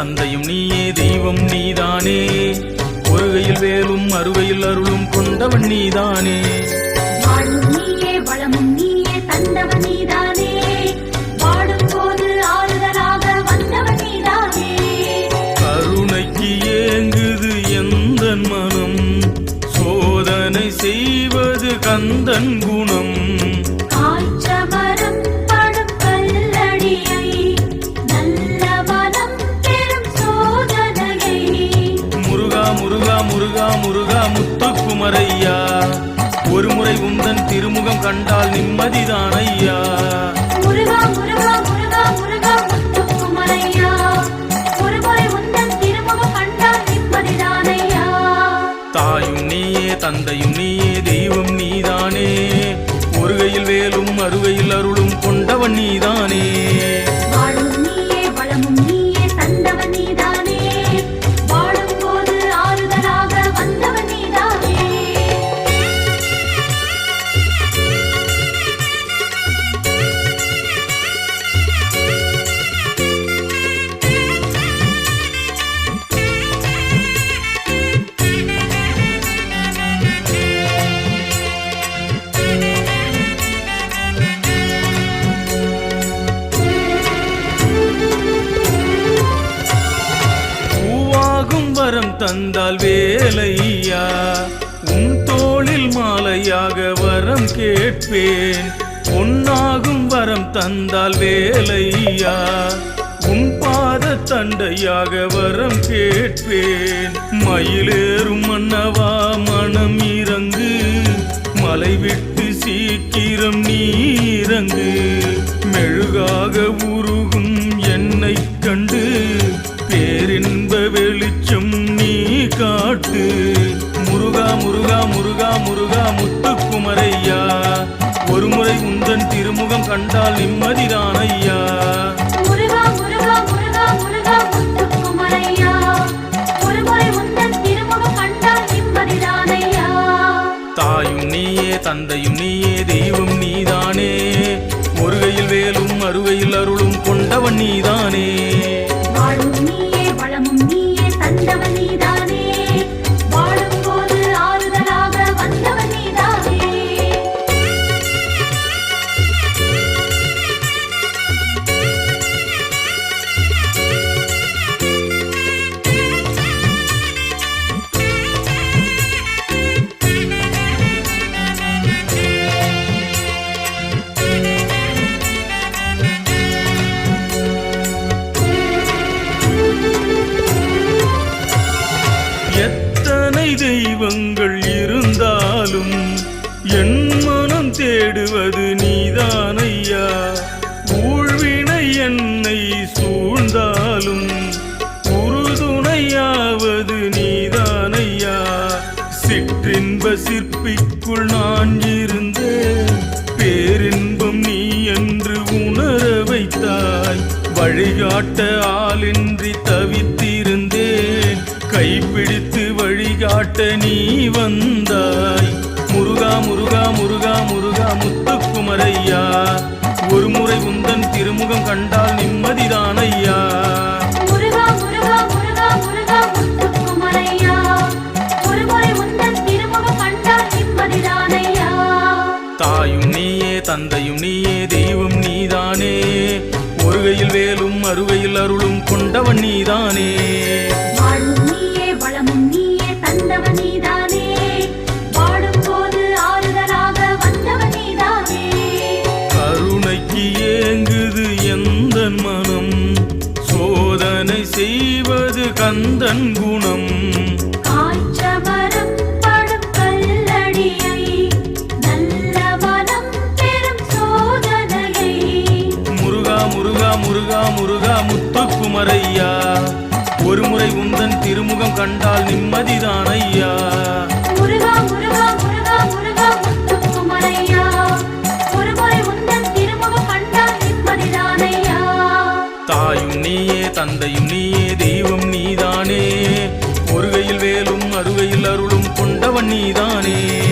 சந்தையும் நீயே தெய்வம் நீதானே. ஒருகையில் வேலும் அறுவையில் அருளும் கொண்டவன் நீதானே. முத்துக்குமரையா. ஒருமுறை உந்தன் திருமுகம் கண்டால் நிம்மதிதான் ஐயா. தாயும் நீயே தந்தையும் நீயே தெய்வம் நீதானே. ஒருகையில் வேலும் அருகையில் அருளும் கொண்டவன் நீதானே. நீயே வளமும் நீயே. வரம் தந்தால் வேலையா? உன் தோளில் மாலையாக வரம் கேட்பேன். பொன்னாகும் வரம் தந்தால் வேலையா? உன் பாத தண்டையாக வரம் கேட்பேன். மயிலேறும் மன்னவா மனம் இறங்கு. மலை விட்டு சீக்கிரம் நீ இறங்கு. மெழுகாக உருகும் என்னை கண்டு கண்டால் நிம்மதிதான் ஐயா. தாயும் நீயே தந்தையும் நீயே தெய்வம் நீதானே. ஒருகையில் வேலும் அருகையில் அருளும் கொண்டவன் நீதானே. தெய்வங்கள் இருந்தாலும் என் மனம் தேடுவது நீதானையா? ஊழ்வினை என்னை சூழ்ந்தாலும் உறுதுணையாவது நீதானையா? சிற்றின்ப சிற்பிக்குள் நான் இருந்தேன். பேரின்பம் நீ என்று உணர வைத்தாய். வழிகாட்ட ஆளின்றி தவித்திருந்தேன். கைப்பிடித்து வழிகாட்ட நீ வந்தாய். முருகா முருகா முருகா முருகா முத்துக்குமரையா. முத்துக்குமரையா. ஒருமுறை உந்தன் திருமுகம் கண்டால் நிம்மதிதானையா. தாயும் நீயே தந்தையும் நீயே தெய்வம் நீதானே. ஒருகையில் வேலும் அருகையில் அருளும் கொண்டவன் நீதானே. செய்வது கந்தன் குணம். முருகா முருகா முருகா முத்துக்குமரையா. ஒரு முறை உந்தன் திருமுகம் கண்டால் நிம்மதிதான் ஐயா தாயும் நீயே தந்தையும் நீயே நீதானே.